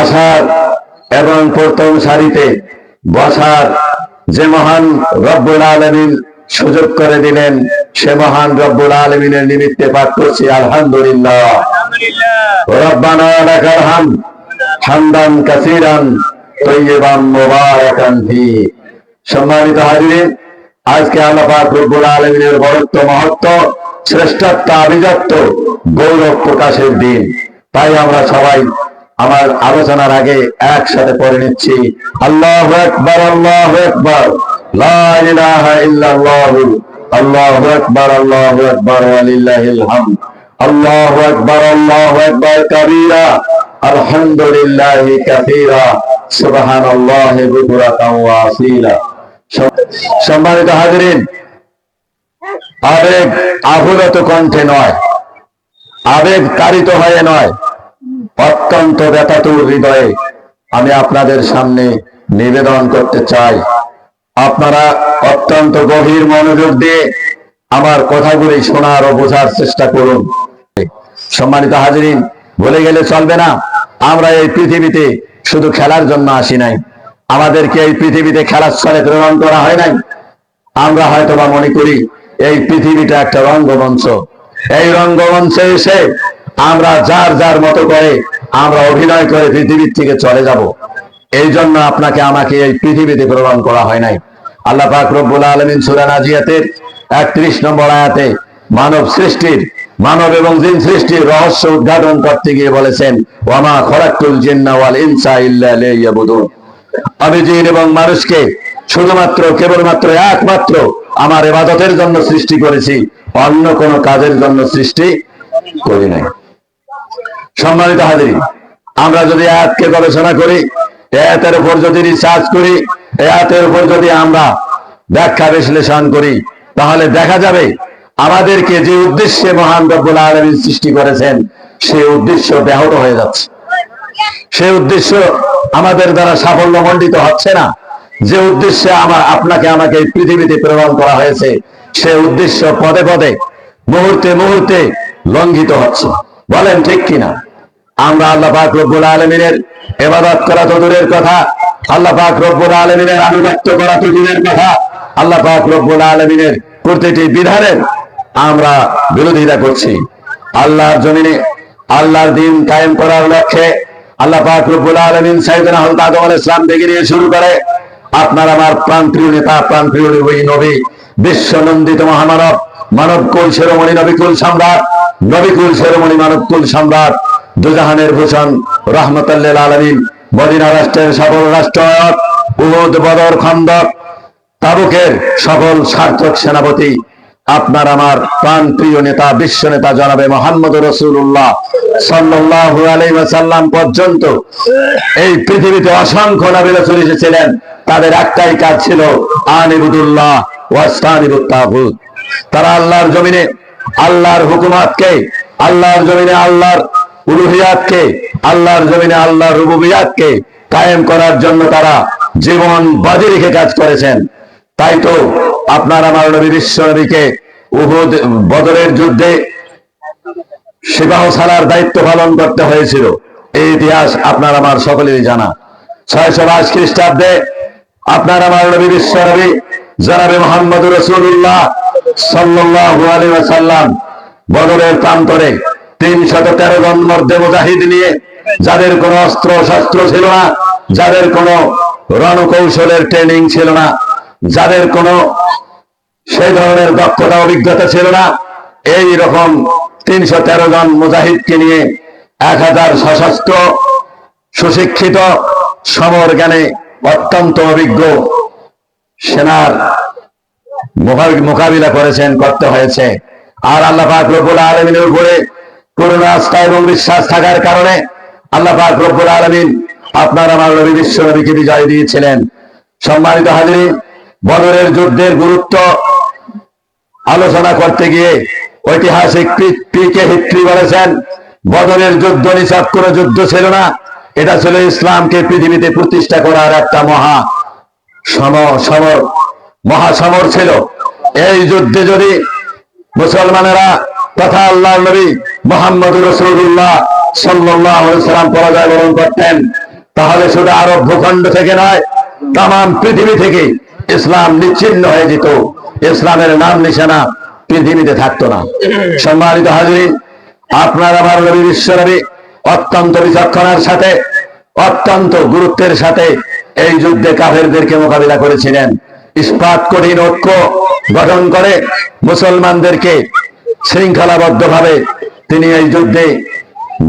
আসার এবং প্রথম সারিতে বসার যে মহান রব্বুল আলমিন সুযোগ করে দিলেন সে মহান রব্বুল আলমিনের নিমিত্তে পাঠ করছি আলহামদুলিল্লাহ। রব্বানা লাকাল হাম হামদান কাসিরান তৈয়বান মুবারাকান ফি। সম্মানিত হাজিরিন আজকে আল্লাহ পাক রব্বুল আলমিনের বরত্ব মহত্ব শ্রেষ্ঠত্ব আভিজাত্য গৌরব প্রকাশের দিন। তাই আমরা সবাই আমার আলোচনার আগে একসাথে পড়ে নিচ্ছি। আল্লাহ একবার আল্লাহ একবার সম্মানিত হাজিরিন, আবেগ আহুলত কণ্ঠে নয়। আবেগ তাড়িত হয়ে নয়। অত্যন্ত ব্যথাতুর হৃদয়ে আমি আপনাদের সামনে নিবেদন করতে চাই। আপনারা অত্যন্ত গভীর মনোযোগ দিয়ে আমার কথাগুলি শোনার ও বোঝার চেষ্টা করুন। সম্মানিত হাজিরিন বলে গেলে চলবে না। আমরা এই পৃথিবীতে শুধু খেলার জন্য আসি নাই। আমাদেরকে এই পৃথিবীতে খেলার ছলে প্রেরণ করা হয় নাই। আমরা হয়তো বা মনে করি এই পৃথিবীটা একটা রঙ্গমঞ্চ। এই রঙ্গমঞ্চে এসে আমরা যার যার মতো করে আমরা অভিনয় করে পৃথিবীর থেকে চলে যাব। এই জন্য আপনাকে আমাকে এই পৃথিবীতে প্রেরণ করা হয় নাই। আল্লাহ পাক আলমিন সুরা নাজিয়াতের একত্রিশ নম্বর আয়াতে মানব সৃষ্টির, মানব এবং জিন সৃষ্টির রহস্য উদ্ঘাটন করতে গিয়ে বলেছেন, ওয়ামা খরাকুল জিন্না ওয়াল ইনসা ইল্লা লিয়াবুদুন। আমি জিন এবং মানুষকে শুধুমাত্র, কেবলমাত্র একমাত্র আমার এবাদতের জন্য সৃষ্টি করেছি, অন্য কোনো কাজের জন্য সৃষ্টি করি নাই। সম্মানিত হাজির, আমরা যদি আয়াতকে গবেষণা করি এতের উপর যদি রিসার্চ করি এতের উপর যদি আমরা ব্যাখ্যা বিশ্লেষণ করি, তাহলে দেখা যাবে আমাদেরকে যে উদ্দেশ্যে মহান রব্বুল আলমী সৃষ্টি করেছেন সেই উদ্দেশ্য ব্যাহত হয়ে যাচ্ছে। সেই উদ্দেশ্য আমাদের দ্বারা সাফল্য মণ্ডিত হচ্ছে না। যে উদ্দেশ্যে আমার আপনাকে আমাকে পৃথিবীতে প্রেরণ করা হয়েছে, সে উদ্দেশ্য পদে পদে মুহূর্তে মুহূর্তে লঙ্ঘিত হচ্ছে। বলেন ঠিক কিনা? আমরা আল্লাহ পাক রব্বুল আলমিনের এবাদত করা তো দূরের কথা, আল্লাহ পাক রব্বুল আলমিনের আনুগত্য করা তো দূরের কথা, আল্লাহ পাক রব্বুল আলমিনের প্রতিটি বিধানের আমরা বিরোধিতা করছি। আল্লাহর জমিনে আল্লাহর দিন কায়েম করার লক্ষ্যে আল্লাহ পাক রব্বুল আলমিন সাইয়েদনা হযরত আদম আলাইহিস সালাম থেকে নিয়ে শুরু করে আপনার আমার প্রাণপ্রিয় নেতা, প্রাণপ্রিয় ওই নবী, বিশ্বনন্দিত মহামানব মানব কুল শিরোমণি নবিকুল সম্রাট, নবিকুল শিরোমণি মানব কুল সম্রাট, দুজাহানের ভূষণ রহমতুল্লাহ আলমিন, মদিনা রাষ্ট্রের সকল রাষ্ট্রায়ত উহুদ বদর খন্দক, তাবুকের সকল সার্থক সেনাপতি, আপনার আমার প্রাণ প্রিয় নেতা, বিশ্ব নেতা জনাবে মোহাম্মদ রসুল্লাহ সাল্লাহ আলাইসাল্লাম পর্যন্ত। এই পৃথিবীতে অসংখ্য নবী রসুল এসেছিলেন। তাদের একটাই কাজ ছিল আনিবুদুল্লাহ ওয়াস্তানিবুত্তাহুদ তারা আল্লাহর জমিনে আল্লাহর হুকুমাতকে, আল্লাহর জমিনে আল্লাহর উলুহিয়াতকে, আল্লাহর জমিনে আল্লাহর রুবুবিয়াতকে কায়েম করার জন্য তারা জীবন বাজি রেখে কাজ করেছেন। তাই তো আপনার আমার নবী বিশ্ব নবীকে উহুদ বদরের যুদ্ধে সিপাহ সালার দায়িত্ব পালন করতে হয়েছিল। এই ইতিহাস আপনার আমার সকলেরই জানা। ছয়শো বাইশ খ্রিস্টাব্দে আপনার আমার নবী বিশ্ব নবী জনাবে মোহাম্মদ রসুল্লাহ ওয়াসাল্লাম। বদরের প্রান্তরে তিন শত তেরো জন মধ্যে মুজাহিদ নিয়ে, যাদের কোনো অস্ত্র শস্ত্র ছিল না, যাদের কোনো রণকৌশলের ট্রেনিং ছিল না, যাদের কোনো সেই ধরনের দক্ষতা, অভিজ্ঞতা ছিল না, এই রকম তিনশো তেরো জন মুজাহিদকে নিয়ে এক হাজার সশস্ত্র, সুশিক্ষিত, সমর জ্ঞানে অত্যন্ত অভিজ্ঞ সেনার মোকাবিলা করেছেন, করতে হয়েছে। আর আল্লাহ পাক রব্বুল আলমিনের উপরে পূর্ণ আস্থা এবং বিশ্বাস থাকার কারণে আল্লাহ পাক রব্বুল আলমিন আপনার আমার নবী বিশ্ব নবীকে বিজয় দিয়েছিলেন। সম্মানিত হাজিরি বদরের যুদ্ধের গুরুত্ব আলোচনা করতে গিয়ে ঐতিহাসিক পি কে হিট্রি বলেছেন, বদরের যুদ্ধ নিছক কোনো যুদ্ধ ছিল না, এটা ছিল ইসলামকে পৃথিবীতে প্রতিষ্ঠা করার একটা মহা সম সমর, মহাসমর ছিল। এই যুদ্ধে যদি মুসলমানেরা তথা আল্লাহ নবী মোহাম্মদ রসুল্লাহ সাল্লাম পরাজয় বরণ করতেন, তাহলে শুধু আরব ভূখণ্ড থেকে নয় তাম পৃথিবী থেকে ইসলাম নিচ্ছিন্ন হয়ে যেত। ইসলামের নাম নিশানা পৃথিবীতে থাকতো না। সম্মানিত হাজির আপনার আমার নবী বিশ্ব নবী অত্যন্ত বিচক্ষণার সাথে, অত্যন্ত গুরুত্বের সাথে এই যুদ্ধে কাফেরদেরকে মোকাবিলা করেছিলেন। ইস্পাত কঠিন ঐক্য গঠন করে মুসলমানদেরকে শৃঙ্খলাবদ্ধভাবে তিনি এই যুদ্ধে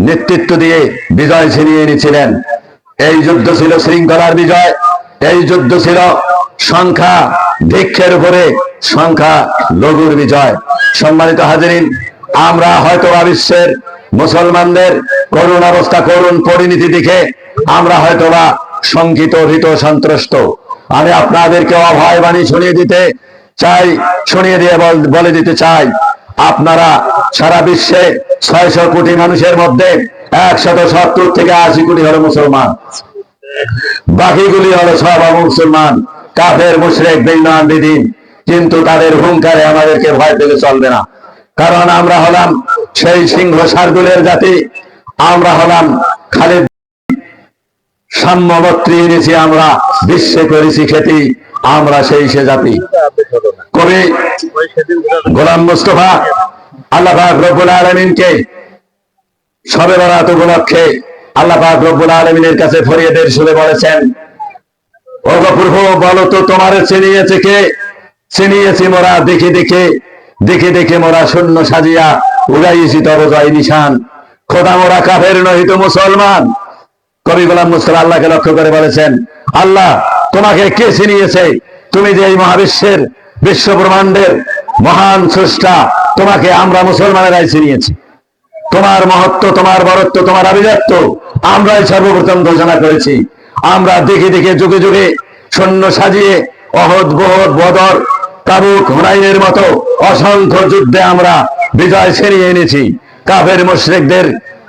নেতৃত্ব দিয়ে বিজয় ছিনিয়ে এনেছিলেন। এই যুদ্ধ ছিল শৃঙ্খলার বিজয়। এই যুদ্ধ ছিল সংখ্যা ভিক্ষের উপরে সংখ্যা লঘুর বিজয়। সম্মানিত হাজিরিন, আমরা হয়তো বিশ্বের মুসলমানদের করুণ অবস্থা, করুণ পরিণতি দেখে আমরা হয়তো বা শঙ্কিত ভীত সন্ত্রস্ত আমি আপনাদেরকে অভয় বাণী শুনিয়ে দিতে চাই, শুনিয়ে দিয়ে বলে দিতে চাই। আপনারা সারা বিশ্বে ছয়শো কোটি মানুষের মধ্যে একশত সত্তর থেকে আশি কোটি হলো মুসলমান। বাকিগুলি হলো সব মুসলমান কাফের, মুশরেক বেইমান বিদিন কিন্তু তাদের হুঙ্কারে আমাদেরকে ভয় পেলে চলবে না। কারণ আমরা হলাম সেই সিংহ সারগুলের জাতি, আমরা হলাম খালিদ সাম্যবত্রী এনেছি আমরা, বিশ্বে করেছি খ্যাতি আমরা সেই সে জাতি। কবি গোলাম মুস্তফা, আল্লাহ রব্বুল আলমিনকে সবে বরাত উপলক্ষে আল্লাহাক রব্বুল আলমিনের কাছে ফরিয়াদের সুরে বলেছেন, ও প্রভু বলো তো তোমার চিনিয়েছে কে? চিনিয়েছি মোরা, দেখে দেখে দেখে দেখে মোরা শূন্য সাজিয়া উড়াইছি তব জয় নিশান। খোদা মোরা কাফের নহিত মুসলমান। কবি গোলাম মুস্তফা আল্লাহকে লক্ষ্য করে বলেছেন, আল্লাহ, তোমাকে কে চিনিয়েছে? তুমি যে এই মহাবিশ্বের বিশ্ব ব্রহ্মাণ্ডের মহান স্রষ্টা, তোমাকে আমরা মুসলমানেরাই চিনিয়েছি। তোমার মহত্ব, তোমার বরত্ব, তোমার আভিজাত্য আমরাই সর্বপ্রথম ঘোষণা করেছি। আমরা দেখে দেখে, যুগে যুগে সৈন্য সাজিয়ে অহদ বহদ বদর, তাবুক, হুনাইনের মতো অসংখ্য যুদ্ধে আমরা বিজয় ছিনিয়ে এনেছি। কাফের মুশরিকদের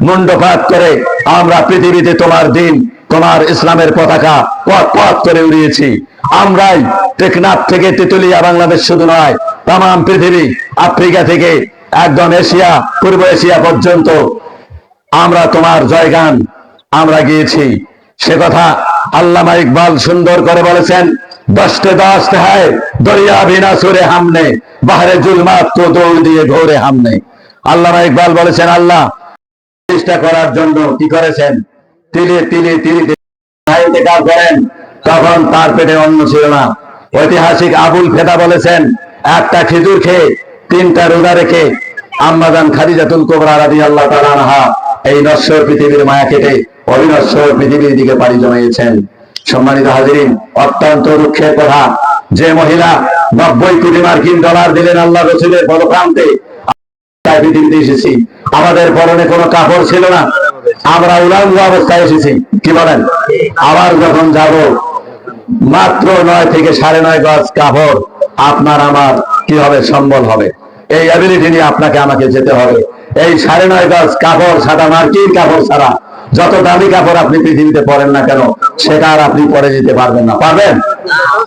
মুন্ডপাত করে আমরা পৃথিবীতে তোমার দিন, তোমার ইসলামের পতাকা পথ পথ করে উড়িয়েছি। আমরাই টেকনাফ থেকে তেতুলিয়া, বাংলাদেশ শুধু নয় তাম পৃথিবী, আফ্রিকা থেকে একদম এশিয়া, পূর্ব এশিয়া পর্যন্ত আমরা তোমার জয়গান, আমরা গিয়েছি। সে কথা আল্লামা ইকবাল সুন্দর করে বলেছেন, দশটে দশ হ্যায় দরিয়া বিনা সুরে হামনে, বাহারে জুলমাত দৌড় দিয়ে ঘোরে হামনে। আল্লামা ইকবাল বলেছেন, আল্লাহ চেষ্টা করার জন্য কি করেছেন? তিলে তিলে তিলে করেন, তখন তার পেটে অন্ন ছিল না। ঐতিহাসিক আবুল ফেদা বলেছেন, একটা খেজুর খেয়ে তিনটা রোজা রেখে আম্মাদান খাদিজাতুল কোবরা রাদি আল্লাহ তালানহা এই নশ্বর পৃথিবীর মায়া কেটে অবিনশ্বর পৃথিবীর দিকে পাড়ি জমাইয়েছেন। সম্মানিত হাজিরিন, অত্যন্ত দুঃখের কথা, যে মহিলা নব্বই কোটি মার্কিন ডলার দিলেন আল্লাহ রসুলের পদপ্রান্তে আমাদের পরনে কাপড় ছিল না। আমরা অবস্থায় এসেছি। কি বলেন? আবার যখন যাব, মাত্র নয় থেকে সাড়ে নয় গজ কাপড় আপনার আমার কি হবে? সম্বল হবে। এই অ্যাবিলিটি নিয়ে আপনাকে আমাকে যেতে হবে। এই সাড়ে নয় গজ কাপড় সাদা মার্কিন কাপড় ছাড়া, যত দামি কাপড় আপনি পৃথিবীতে পরেন না কেন, সেটা আর আপনি পরে যেতে পারবেন না। পারবেন?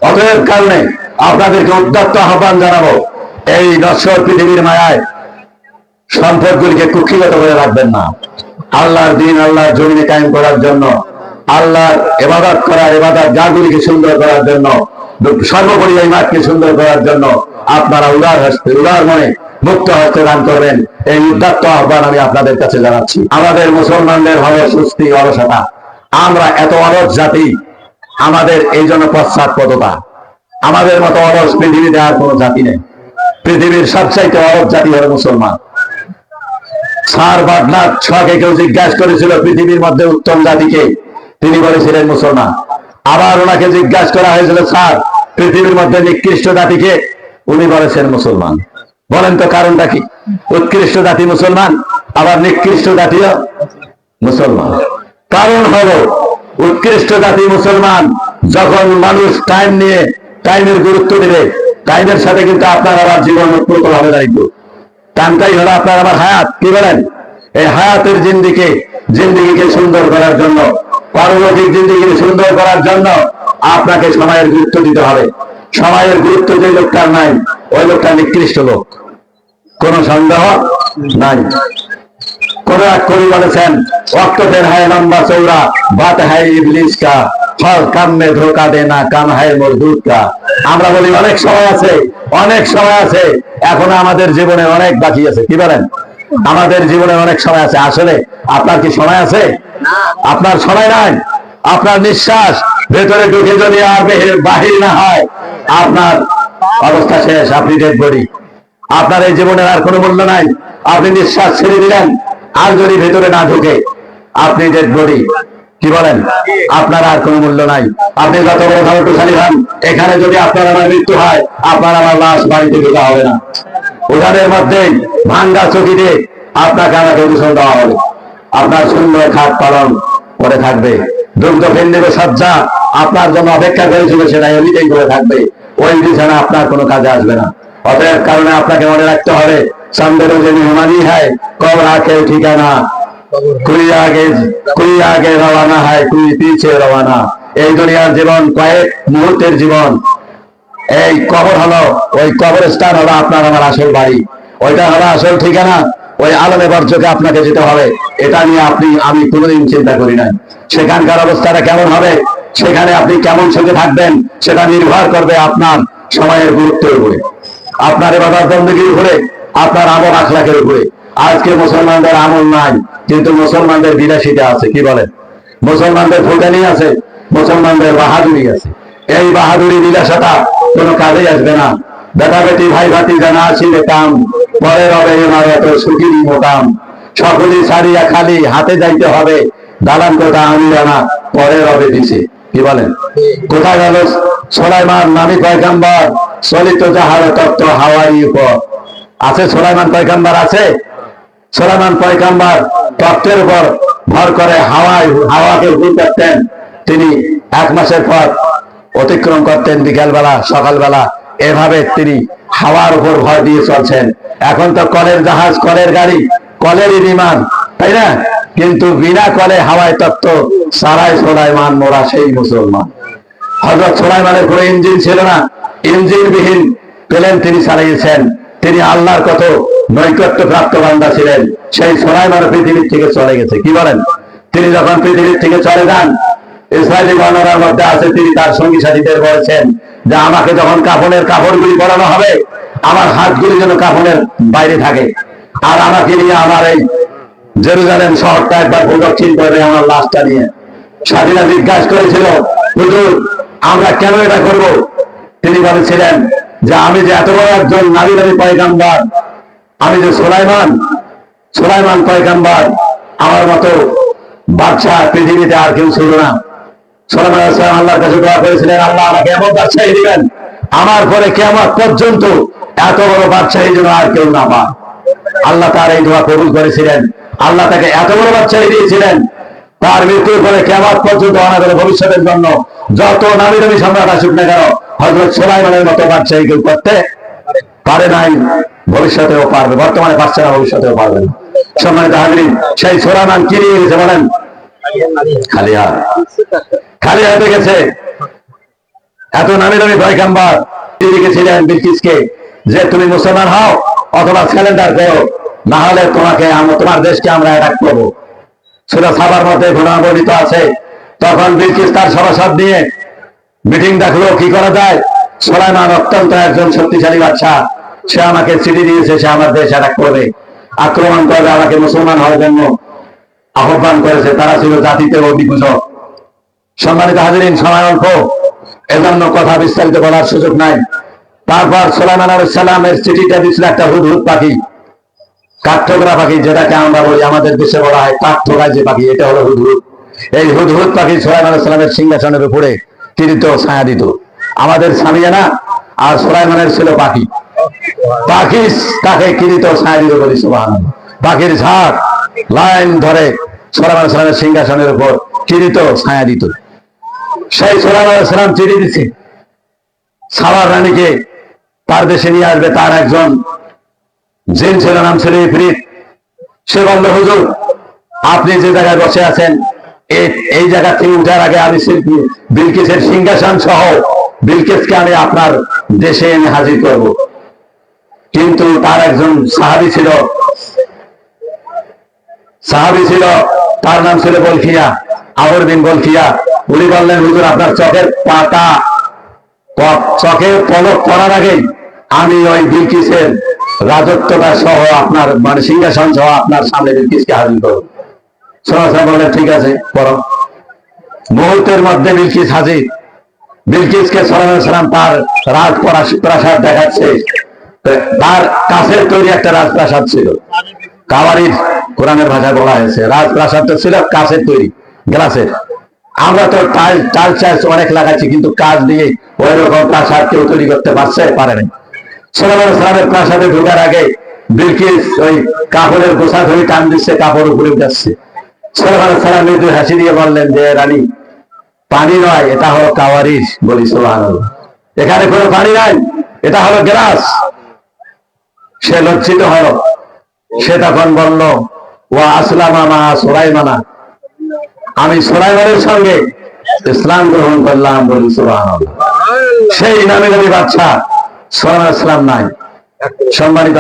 অতএব কারণে আপনাদেরকে উদ্যত্ত আহ্বান জানাব। এই নশ্বর পৃথিবীর মায়ায় সম্পদগুলিকে কুক্ষিগত করে রাখবেন না। আল্লাহর দিন, আল্লাহর জমিনে কায়েম করার জন্য, আল্লাহর এবাদত করার এবাদত গাগুলিকে সুন্দর করার জন্য, সর্বোপরি এই মাঠকে সুন্দর করার জন্য আপনারা উদার হস্তে, উদার মনে মুক্ত হস্তে দান করবেন। এই উদ্যাত্ত আহ্বান আমি আপনাদের কাছে জানাচ্ছি। আমাদের মুসলমানদের হবে সুস্থি, অলসতা। আমরা এত অলস জাতি, আমাদের এই জন্য পশ্চাৎপদতা। আমাদের মতো অলস পৃথিবীতে আর কোনো জাতি নেই। পৃথিবীর সবচাইতে অলস জাতি হলো মুসলমান। সার বাগনাথ ছকে কেউ জিজ্ঞাসা করেছিল পৃথিবীর মধ্যে উত্তম জাতিকে তিনি বলেছিলেন মুসলমান। আবার ওনাকে জিজ্ঞাসা করা হয়েছিল পৃথিবীর মধ্যে নিকৃষ্ট জাতিকে উনি বলেছেন মুসলমান। বলেন তো কারণটা কি? উৎকৃষ্ট জাতি মুসলমান, আবার নিকৃষ্ট জাতীয় মুসলমান। কারণ হলো, উৎকৃষ্ট জাতি মুসলমান যখন মানুষ টাইম নিয়ে টাইমের গুরুত্ব দেবে টাইমের সাথে কিন্তু আপনার আবার জীবন উৎপন্ন হবে দায়িত্ব টাইমটাই হলো আপনার আমার হায়াত, কি বলেন? এই হায়াতের জিন্দিকে জিন্দিগিকে সুন্দর করার জন্য পারলৌকিক জিন্দিগিকে সুন্দর করার জন্য আপনাকে সময়ের গুরুত্ব দিতে হবে। সময়ের গুরুত্ব যে লোকটার নাই, ওই লোকটা নিকৃষ্ট লোক। কোন সন্দেহ নাই। কোন এক কবি বলেছেন ওয়াক্তদের হায় লম্বা চৌড়া বাত হায় ইবলিস কা। ফল কাম ধোকা দেনা কাম হায় মরদুদ কা আমরা বলি অনেক সময় আছে অনেক সময় আছে। এখন আমাদের জীবনে অনেক বাকি আছে কি বলেন? আমাদের জীবনে অনেক সময় আছে। আসলে আপনার কি সময় আছে? আপনার সময় নাই? আপনার নিঃশ্বাস ভেতরে ঢুকে যদি আর বাহির না হয় আপনার অবস্থা শেষ আপনি ডেড বডি আপনার এই জীবনের আর কোনো মূল্য নাই। আপনি নিঃশ্বাস ছেড়ে দিলেন আর যদি ভেতরে না ঢুকে আপনি ডেড বডি কি বলেন? আপনার আর কোনো মূল্য নাই। আপনি যত বড় ধর্মশালী হন, এখানে যদি আপনার আমার মৃত্যু হয়, আপনার আমার লাশ বাড়িতে ঢোকা হবে না। উঠানের মধ্যে ভাঙ্গা চকিতে আপনাকে আমাকে দূষণ দেওয়া হবে। আপনার সুন্দর খাট পালন করে থাকবে। দুগ্ধ ফেন্দেবে সজ্জা আপনার জন্য অপেক্ষা করেছিল সেটা এমনিতেই করে থাকবে। ওই বিছানা আপনার কোনো কাজে আসবে না। অতএব কারণে আপনাকে মনে রাখতে হবে সন্দেহ যে মেহমানি হয় কব রাখে ঠিকানা কুই আগে কুই আগে হয় কুই পিছে রওয়ানা এই দুনিয়ার জীবন, কয়েক মুহূর্তের জীবন। এই কবর হলো, ওই হলো আপনার আমার আসল বাড়ি। ওইটা হলো আসল ঠিকানা, ওই আলমে বর্জকে আপনাকে যেতে হবে। এটা নিয়ে আপনি, আমি কোনোদিন চিন্তা করি না সেখানকার অবস্থাটা কেমন হবে? সেখানে আপনি কেমন সুখে থাকবেন? সেটা নির্ভর করবে আপনার সময়ের গুরুত্বের উপরে। আপনার এবার বন্দীর উপরে, আপনার আমল আখলাখের উপরে। আজকে মুসলমানদের আমল নাই, কিন্তু মুসলমানদের বিলাসিতা আছে, কি বলেন মুসলমানদের ফুটানি আছে, মুসলমানদের বাহাদুরি আছে। এই বাহাদুরি বিলাসতা কোনো কাজে আসবে না। বেটা বেটি, ভাই ভাতি জানা আসিলে কাম পরে রবে এত সুখী মোকাম। সকলই সারিয়া খালি হাতে যাইতে হবে, দালান কোটা আমি জানা পরে রবে দিছে কি বলেন কোথায় গেল সোলাইমান নামি পয়গাম্বর? চলিত যাহার তত্ত্ব হাওয়াই উপর। আছে সোলাইমান পয়গাম্বর, আছে? সোলাইমান পয়গাম্বর তত্ত্বের উপর ভর করে হাওয়ায়, হাওয়াকে হুকুম করতেন। তিনি এক মাসের পর অতিক্রম করতেন বিকালবেলা, সকালবেলা। এভাবে তিনি হাওয়ার উপর ভর দিয়ে চলছেন। এখন তো কলের জাহাজ, কলের গাড়ি, কলেরই বিমান, তাই না? কিন্তু বিনা কলে হাওয়ায় তত্ত্ব সারাই সোলাইমান, মোরা সেই মুসলমান। হজরত সোলাইমানের কোনো ইঞ্জিন ছিল না। ইঞ্জিন বিহীন প্লেন তিনি চালিয়েছেন। তিনি আল্লাহর কত নৈকট্য প্রাপ্ত বান্দা ছিলেন। সেই সোলাইমান পৃথিবীর থেকে চলে গেছে। কি বলেন? তিনি যখন পৃথিবীর থেকে চলে যান, ইসরায়েলি বর্ণনার মধ্যে আছে, তিনি তার সঙ্গী সাথীদের বলেছেন যে, আমাকে যখন কাফনের কাপড়গুলি পরানো হবে, আমার হাতগুলি যেন কাফনের বাইরে থাকে। আর আমাকে নিয়ে আমার এই জেরুজালেম শহরটা একবার প্রদক্ষিণ করবে আমার লাশটা নিয়ে। স্বাধীনা জিজ্ঞাসা করেছিল, হুজুর, আমরা কেন এটা করব? তিনি বলেছিলেন যে, আমি যে এত বড় একজন নারী নারী পয়গাম্বার আমি যে সোলাইমান সোলাইমান পয়গাম্বার, আমার মতো বাচ্চা পৃথিবীতে আর কেউ ছিল না। আল্লাহর কাছে দোয়া করেছিলেন, আল্লাহ আমাকে এমন বাচ্চাই দিবেন, আমার পরে পর্যন্ত এত বড় বাচ্চাই যেন আর কেউ না পায় আল্লাহ তার এই দোয়া কবুল করেছিলেন, আল্লাহ তাকে এত বড় বাচ্চাই দিয়েছিলেন, তার মৃত্যুর পরে পর্যন্ত অনাগত ভবিষ্যতের জন্য যত নামি নামি সম্রাট আসুক না কেন হজরত সোলাইমানের মতো বাচ্চাই কেউ করতে পারে নাই। ভবিষ্যতেও পারবে, বর্তমানে পারছে না, ভবিষ্যতেও পারবে না। সম্মানিত হাজরিন, সেই সোলাইমান কি নিয়ে গেছে বলেন? খালি হাত খালি হাতে গেছে। এত নামি নামি পয়গাম্বার, তিনি গেছিলেন বিলকিসকে যে তুমি মুসলমান হও, অথবা স্যালেন্ডার করো না হলে তোমাকে তোমার দেশকে আমরা অ্যাটাক করব। সেটা সাবার মধ্যে ঘটনা বর্ণিত আছে। তখন বিলকিস তার সভাসদ নিয়ে মিটিং ডাকলো কি করা যায়? সোলাইমান অত্যন্ত একজন শক্তিশালী বাচ্চা সে আমাকে চিঠি দিয়েছে, সে আমার দেশ অ্যাটাক করবে আক্রমণ করবে আমাকে মুসলমান হওয়ার জন্য আহ্বান করেছে। তারা ছিল জাতিতে অগ্নিপূজক সম্মানিত হাজিরিন, সময় অল্প। এজন্য কথা বিস্তারিত বলার সুযোগ নাই। তারপর সোলাইমান সালামের চিঠিটা দিয়েছিল একটা হুদহুদ পাখি, কাঠঠোকরা পাখি, যেটাকে আমরা বলি, আমাদের দেশে বলা হয় কাঠঠোকায় যে পাখি, এটা হলো হুদহুদ। এই হুদহুদ পাখি সোলাইমান সালামের সিংহাসনের উপরে কিরিত ছায়া দিত। আমাদের স্বামী সামিয়ানা আর সোলাইমানের ছিল পাখি। পাখি তাকে কিরিত দিত বলি, সুবহানাল্লাহ। পাখির ঝাঁক, লাইন ধরে সোলাম সালামের সিংহাসনের উপর কি দিত? ছায়া দিত। সেই সোলাম সালাম চিঠি দিচ্ছে সাবার রানীকে তার দেশে নিয়ে আসবে তার একজন জিন ছিল, নাম ছিল ইফরিত। সে বলল, হুজুর, আপনি যে জায়গায় বসে আছেন এই জায়গা থেকে উঠার আগে আমি বিলকিসের সিংহাসন সহ বিলকিসকে আমি আপনার দেশে এনে হাজির করব। কিন্তু তার একজন সাহাবি ছিল। সাহাবি ছিল, তার নাম ছিল বলখিয়া আবর বিন বলখিয়া উনি বললেন, হুজুর, আপনার চোখের পাতা চোখের পলক পড়ার আগেই আমি ওই বিলকিসের রাজত্বটা সহ আপনার মানে সিংহাসন সহ আপনার সামনে বিলকিসকে হাজির করব। সরাসরি বললেন ঠিক আছে করো মুহূর্তের মধ্যে বিলকিস হাজির। বিলকিসকে সালাম তার রাজ প্রাসাদ দেখাচ্ছে। তার কাছের তৈরি একটা রাজপ্রাসাদ ছিল। কাওয়ারির কোরআনের ভাষায় বলা হয়েছে। রাজপ্রাসাদটা ছিল কাছের তৈরি গ্লাসের আমরা তো টাল টাল অনেক লাগাচ্ছি, কিন্তু কাজ দিয়ে ওই রকম প্রাসাদ কেউ তৈরি করতে পারছে, পারে নাই। প্রাসাদে ঢোকার আগে বিলকিস ওই কাপড়ের গোসা ধরে টান দিচ্ছে কাপড় উপরে মৃদু হাসি দিয়ে বললেন, যে রানী, পানি নয়, এটা হলো কাওয়ারিস বলি এখানে কোনো পানি নাই, এটা হলো গ্লাস। সে লজ্জিত হল সে তখন বলল ও আসলামা মা সোলাইমানা। আমি সোরাইমানের সঙ্গে ইসলাম গ্রহণ করলাম বলি সেই নামে যদি বাচ্চা সোলাম ইসলাম নাই, সম্মানিত